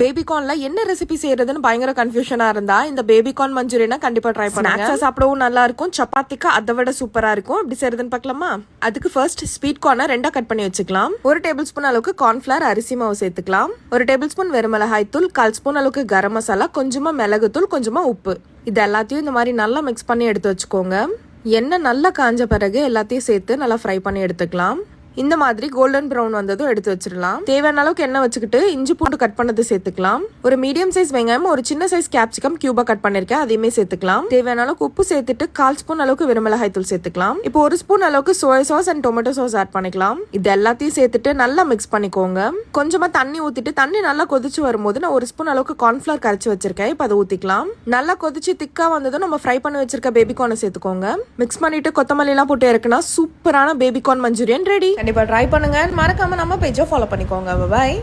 பேபிகார்ன்ல என்ன ரெசிபி செய்யறதுன்னு பயங்கர கன்ஃபியூஷனா இருந்தா இந்த பேபிகார்ன் மஞ்சூரியனை கண்டிப்பா ட்ரை பண்ணுங்க. சாப்பிடவும் நல்லா இருக்கும் சப்பாத்திக்கு அதை விட சூப்பரா இருக்கும். எப்படி செய்யறதுன்னு பார்க்கலாமா? அதுக்கு ஃபர்ஸ்ட் ஸ்வீட் கார்னை ரெண்டா கட் பண்ணி வச்சுக்கலாம். ஒரு டேபிள் ஸ்பூன் அளவுக்கு கார்ன்ஃபிளவர் அரிசி மாவு சேர்த்துக்கலாம். ஒரு டேபிள் ஸ்பூன் வெறுமிளகாய் தூள் கால் ஸ்பூன் அளவுக்கு கரம் மசாலா கொஞ்சமா மிளகுத்தூள் கொஞ்சமா உப்பு. இது எல்லாத்தையும் இந்த மாதிரி நல்லா மிக்ஸ் பண்ணி எடுத்து வச்சுக்கோங்க. எண்ணெய் நல்லா காஞ்ச பிறகு எல்லாத்தையும் சேர்த்து நல்லா ஃப்ரை பண்ணி எடுத்துக்கலாம். இந்த மாதிரி கோல்டன் ப்ரௌன் வந்ததும் எடுத்து வச்சிடலாம். தேவையான அளவுக்கு எண்ணெய் வச்சுக்கிட்டு இஞ்சி பூண்டு கட் பண்ணது சேர்த்துக்கலாம். ஒரு மீடியம் சைஸ் வெங்காயம் ஒரு சின்ன சைஸ் கேப்சிகம் கியூபா கட் பண்ணிருக்கேன் அதையுமே சேர்த்துக்கலாம். தேவையான அளவுக்கு உப்பு சேர்த்துட்டு கால் ஸ்பூன் அளவுக்கு வெறுமிளகாய் தூள் சேர்த்துக்கலாம். இப்போ ஒரு ஸ்பூன் அளவுக்கு soya sauce and tomato sauce add பண்ணிக்கலாம். இது எல்லாத்தையும் சேர்த்துட்டு நல்லா மிக்ஸ் பண்ணிக்கோங்க. கொஞ்சமா தண்ணி ஊத்திட்டு தண்ணி நல்லா கொதிச்சு வரும்போது நான் ஒரு ஸ்பூன் அளவுக்கு கார்ன்ஃபிளவர் கரைச்சு வச்சிருக்கேன். இப்போ அதை ஊத்திக்கலாம். நல்லா கொதிச்சு திக்கா வந்ததும் நம்ம ஃப்ரை பண்ணி வச்சிருக்க பேபிகார்னை சேர்த்துக்கோங்க. மிக்ஸ் பண்ணிட்டு கொத்தமல்லி எல்லாம் போட்டு இறக்குனா சூப்பரான பேபிகார்ன் மஞ்சூரியன் ரெடி கண்டிப்பாக ட்ரை பண்ணுங்க. மறக்காம நம்ம பேஜை ஃபாலோ பண்ணிக்கோங்க. பாய்